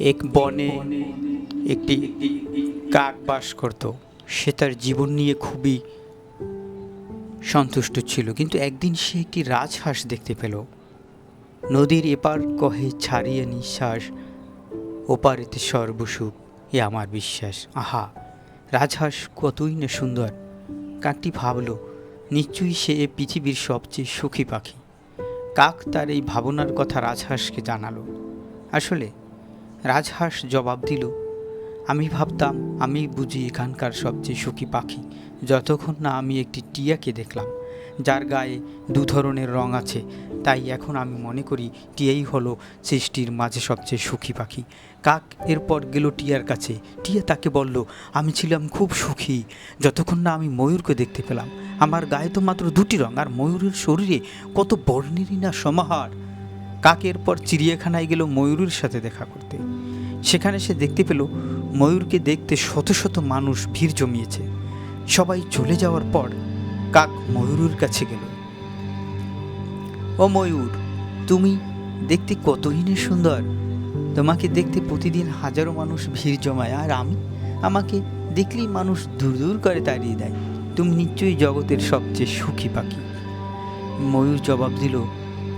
এক বনে একটি কাক বাস করত। সে তার জীবন নিয়ে খুবই সন্তুষ্ট ছিল। কিন্তু একদিন সে একটি রাজহাঁস দেখতে পেল। নদীর এপার কহে, ছাড়িয়ে নিঃশ্বাস ওপারেতে সর্বসুখ, এ আমার বিশ্বাস। আহা, রাজহাঁস কতই না সুন্দর! কাকটি ভাবল, নিশ্চয়ই সে এ পৃথিবীর সবচেয়ে সুখী পাখি। কাক তার এই ভাবনার কথা রাজহাঁসকে জানালো। আসলে রাজহাঁস জবাব দিল, আমি ভাবতাম আমি বুঝি এখানকার সবচেয়ে সুখী পাখি। যতক্ষণ না আমি একটি টিয়াকে দেখলাম, যার গায়ে দু ধরনের রং আছে, তাই এখন আমি মনে করি টিয়াই হলো সৃষ্টির মাঝে সবচেয়ে সুখী পাখি। কাক এরপর গেল টিয়ার কাছে। টিয়া তাকে বলল, আমি ছিলাম খুব সুখী। যতক্ষণ না আমি ময়ূরকে দেখতে পেলাম, আমার গায়ে তো মাত্র দুটি রং, আর ময়ূরের শরীরে কত বর্ণেরই না সমাহার। কাক এরপর চিড়িয়াখানায় গেল ময়ূরের সাথে দেখা করতে। সেখানে সে দেখতে পেল, ময়ূরকে দেখতে শত শত মানুষ ভিড় জমিয়েছে। সবাই চলে যাওয়ার পর কাক ময়ূরের কাছে গেল। ও ময়ূর, তুমি দেখতে কতই না সুন্দর। তোমাকে দেখতে প্রতিদিন হাজারো মানুষ ভিড় জমায়, আর আমি, আমাকে দেখলেই মানুষ দূর দূর করে তাড়িয়ে দেয়। তুমি নিশ্চয়ই জগতের সবচেয়ে সুখী পাখি। ময়ূর জবাব দিল,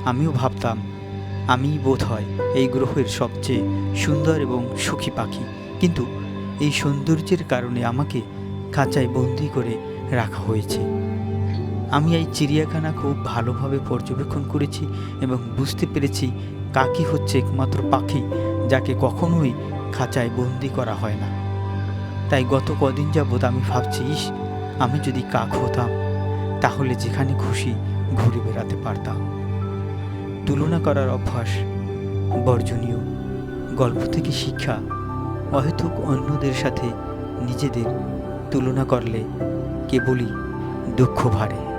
আমিও ভাবতাম আমিই বোধ হয় এই গ্রহের সবচেয়ে সুন্দর এবং সুখী পাখি। কিন্তু এই সৌন্দর্যের কারণে আমাকে খাঁচায় বন্দি করে রাখা হয়েছে। আমি এই চিড়িয়াখানা খুব ভালোভাবে পর্যবেক্ষণ করেছি এবং বুঝতে পেরেছি কাকি হচ্ছে একমাত্র পাখি যাকে কখনোই খাঁচায় বন্দি করা হয় না। তাই গত কদিন যাবৎ আমি ভাবছি, ইস, আমি যদি কাক হতাম, তাহলে যেখানে খুশি ঘুরে বেড়াতে পারতাম। তুলনা করার অভ্যাস। বর্জনীয়। গল্প থেকে শিক্ষা। অহেতুক অন্যদের সাথে নিজেদের তুলনা করলে কেবলই দুঃখ ভারে।